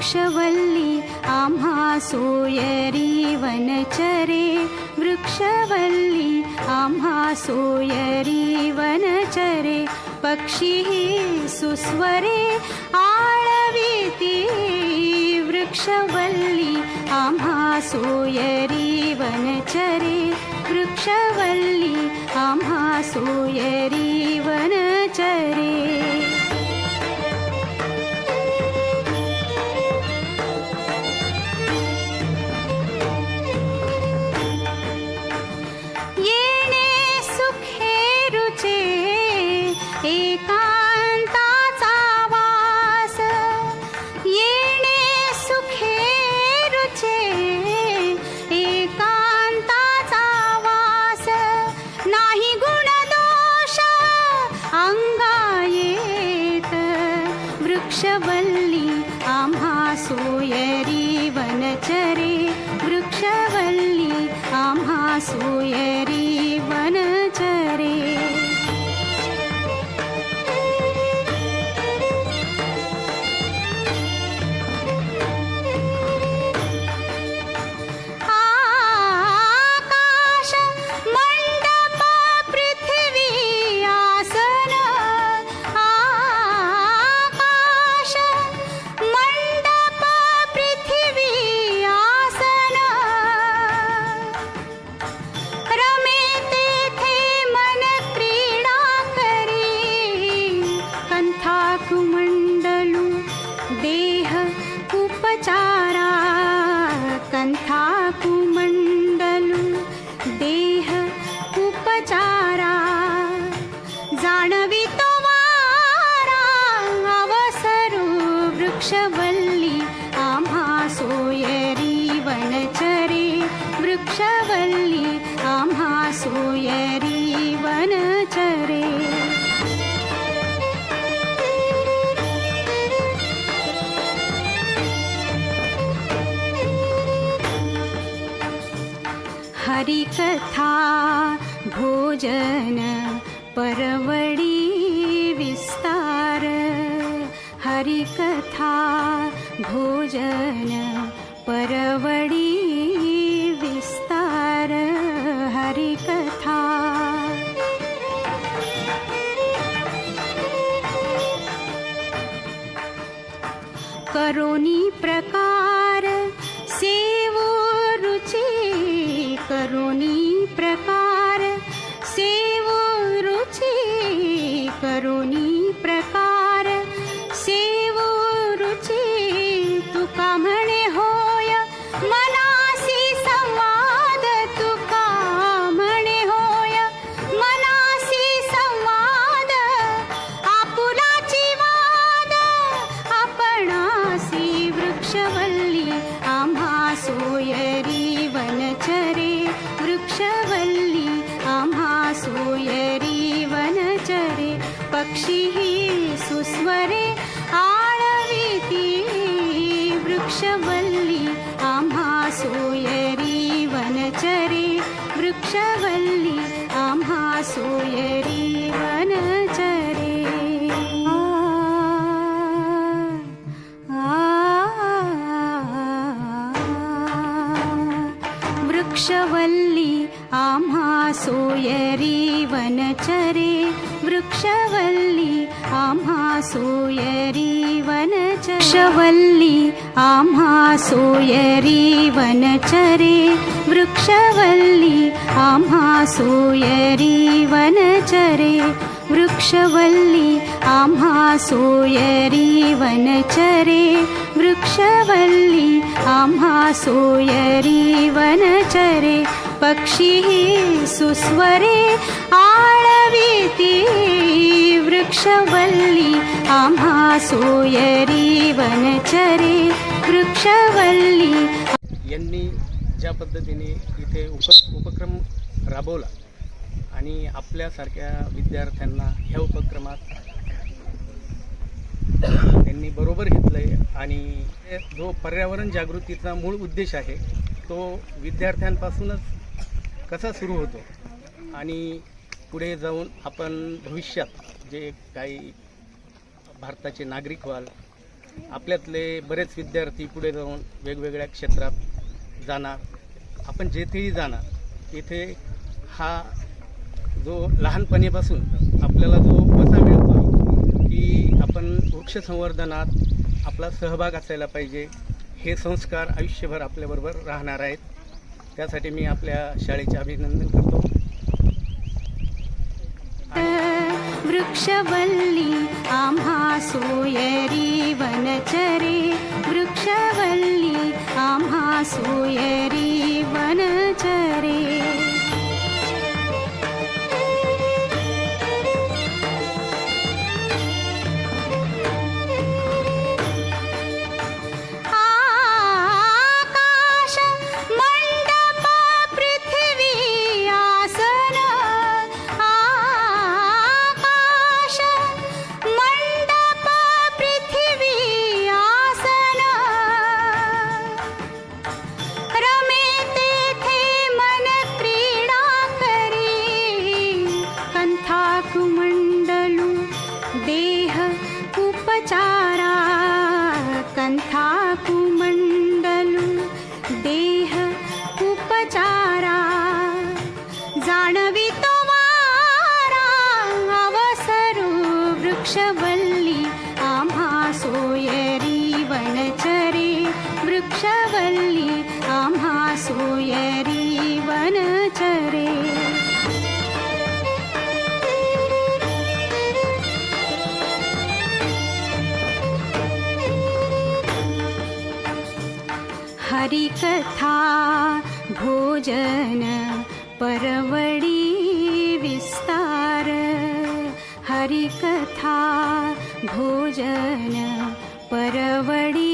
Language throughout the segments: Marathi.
वृक्षवल्ली आम्हा सोयरी वनचरे। वृक्षवल्ली आम्हा सोयरी वनचरे। पक्षी सुस्वरे आळविती। वृक्षवल्ली आम्हा सोयरी वनचरे। वृक्षवल्ली सोयरी அசூயே चारा जाणवी तो वारा अवसरू वृक्षवल्ली आम्हा सोयरी वनचरे वृक्षवल्ली आम्हा सोयरी वनचरे. हरिकथा भोजन परवडी विस्तार हरिकथा भोजन परवडी विस्तार हरिकथा। करोनी प्रकार पक्षी सुस्वरे आळविती वृक्षवल्ली आम्हा सोयरी वनचरे वृक्षवल्ली आम्हा सोयरी वनचरे आ, वृक्षवल्ली आम्हा सोयरी वनचरे वृक्षवल्ली आम्हा सोयरी वनचरे। वृक्षवल्ली आम्हा सोयरी वनचरे। वृक्षवल्ली आम्हा सोयरी वनचरे। वृक्षवल्ली आम्हा सोयरी वनचरे। वृक्षवल्ली आम्हा सोयरी वनचरे। पक्षी सुस्वरे आळविती वृक्षवल्ली आम्हा सोयरी वनचरे वृक्षवल्ली. यांनी ज्या पद्धतीने इथे उप उपक्रम राबवला आणि आपल्यासारख्या विद्यार्थ्यांना ह्या उपक्रमात त्यांनी बरोबर घेतलं आहे आणि जो पर्यावरण जागृतीचा मूळ उद्देश आहे तो विद्यार्थ्यांपासूनच कसा सुरू होतो आणि पुढे जाऊन आपण भविष्यात जे काही भारताचे नागरिक व्हाल आपल्यातले बरेच विद्यार्थी पुढे जाऊन वेगवेगळ्या क्षेत्रात जाणार. आपण जेथेही जाणार तिथे हा जो लहानपणीपासून आपल्याला जो वसा मिळतो की आपण वृक्षसंवर्धनात आपला सहभाग असायला पाहिजे हे संस्कार आयुष्यभर आपल्याबरोबर राहणार आहेत. त्यासाठी मी आपल्या शाळेचे अभिनंदन करतो. वृक्षवल्ल आम् सोयरि वन च रे वृक्षवल्ल आमहा सोयरीवनरे वृक्षावली आम् सोयरीवनरे हरि कथा भोजन परवडी विस्तार। हरिकथा भोजन परवडी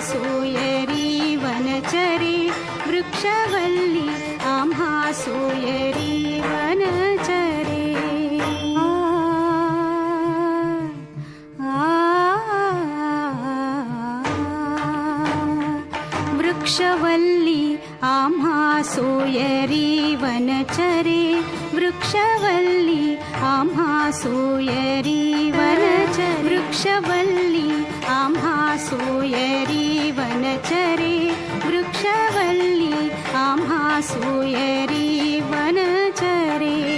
सूयरी वनचरी वृक्षवल्ली अहासूयरी वृक्षवल्ली आम्हा सोयरी वनचरे। वृक्षवल्ली आम्हा सोयरी वनचरे। वृक्षवल्ली आम्हा सोयरी वनचरे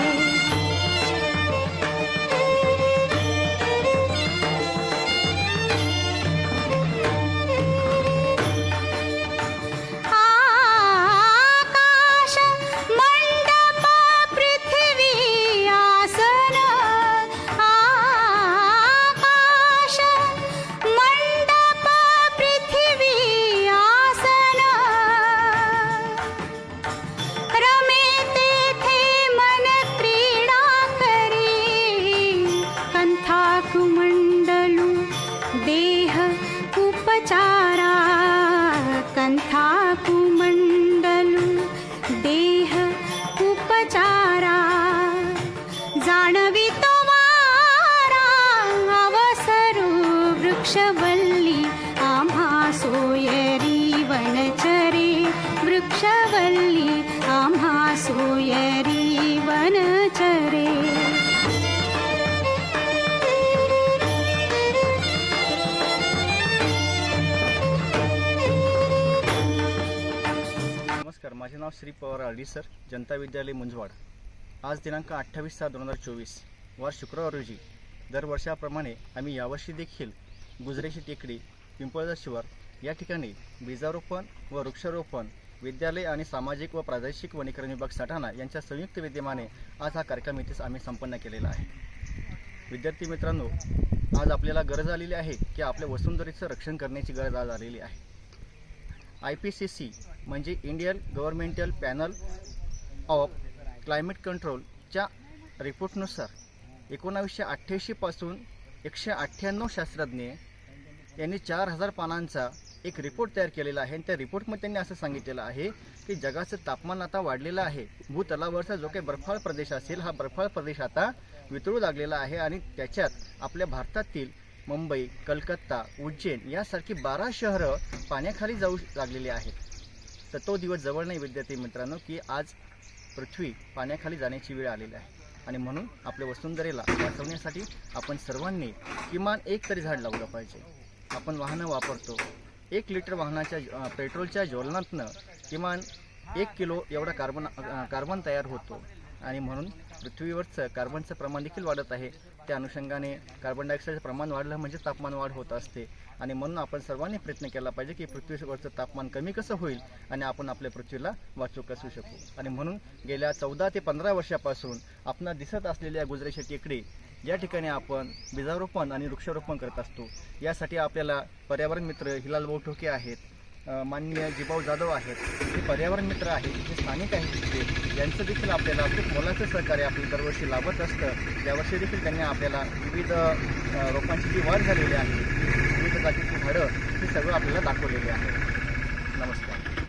माझे नाव श्री पवार अडी सर जनता विद्यालय मुंजवाड. आज दिनांक अठ्ठावीस सहा दोन हजार चोवीस वार शुक्रवार रोजी. दरवर्षाप्रमाणे आम्ही यावर्षी देखील गुजरेशी टेकडी पिंपळजा शिवार या ठिकाणी बीजारोपण व वृक्षारोपण विद्यालय आणि सामाजिक व प्रादेशिक वनीकरण विभाग सटाणा यांच्या संयुक्त विद्यमाने आज हा कार्यक्रम इथेच आम्ही संपन्न केलेला आहे. विद्यार्थी मित्रांनो आज आपल्याला गरज आलेली आहे की आपल्या वसुंधरीचं रक्षण करण्याची गरज आज आलेली आहे. आय पी सी सी म्हणजे Indian governmental panel of climate कंट्रोलच्या रिपोर्टनुसार एकोणावीसशे अठ्ठ्याऐंशीपासून एकशे अठ्ठ्याण्णव शास्त्रज्ञ यांनी चार हजार पानांचा एक रिपोर्ट तयार केलेला आहे. आणि त्या रिपोर्टमध्ये त्यांनी असं सांगितलेलं आहे की जगाचं तापमान आता वाढलेलं आहे. भूतलावरचा जो काही बर्फाळ प्रदेश असेल हा बर्फाळ प्रदेश आता वितळू लागलेला आहे. आणि त्याच्यात आपल्या भारतातील मुंबई कलकत्ता उज्जैन यासारखी बारा शहरं पाण्याखाली जाऊ लागलेली आहेत. तर तो दिवस जवळ नाही विद्यार्थी मित्रांनो की आज पृथ्वी पाण्याखाली जाण्याची वेळ आलेली आहे. आणि म्हणून आपल्या वसुंधरेला वाचवण्यासाठी आपण सर्वांनी किमान एक तरी झाड लावलं पाहिजे. आपण वाहनं वापरतो. एक लिटर वाहनाच्या पेट्रोलच्या ज्वलनातनं किमान एक किलो एवढा कार्बन कार्बन तयार होतो. आणि म्हणून पृथ्वीवरचं कार्बनचं प्रमाण देखील वाढत आहे. त्या अनुषंगाने कार्बन डायऑक्साईडचं प्रमाण वाढलं म्हणजे तापमान वाढ होत असते. आणि म्हणून आपण सर्वांनी प्रयत्न केला पाहिजे की पृथ्वीवरचं तापमान कमी कसं होईल आणि आपण आपल्या पृथ्वीला वाचूक असू शकू. आणि म्हणून गेल्या चौदा ते पंधरा वर्षापासून आपण दिसत असलेल्या गुजरेच्या टेकडी या ठिकाणी आपण बीजारोपण आणि वृक्षारोपण करत असतो. यासाठी आपल्याला पर्यावरण मित्र हिलाल भाऊ ठोके आहेत. माननीय जिबाऊ जाधव आहेत. हे पर्यावरण मित्र आहेत. जे स्थानिक आहेत तिथे यांचं देखील आपल्याला खूप मोलाचं सहकार्य आपल्याला दरवर्षी लाभत असतं. यावर्षी देखील त्यांनी आपल्याला विविध रोपांची जी वाढ झालेली आहे विविध जातीची घरं ही सगळं आपल्याला दाखवलेली आहे. नमस्कार.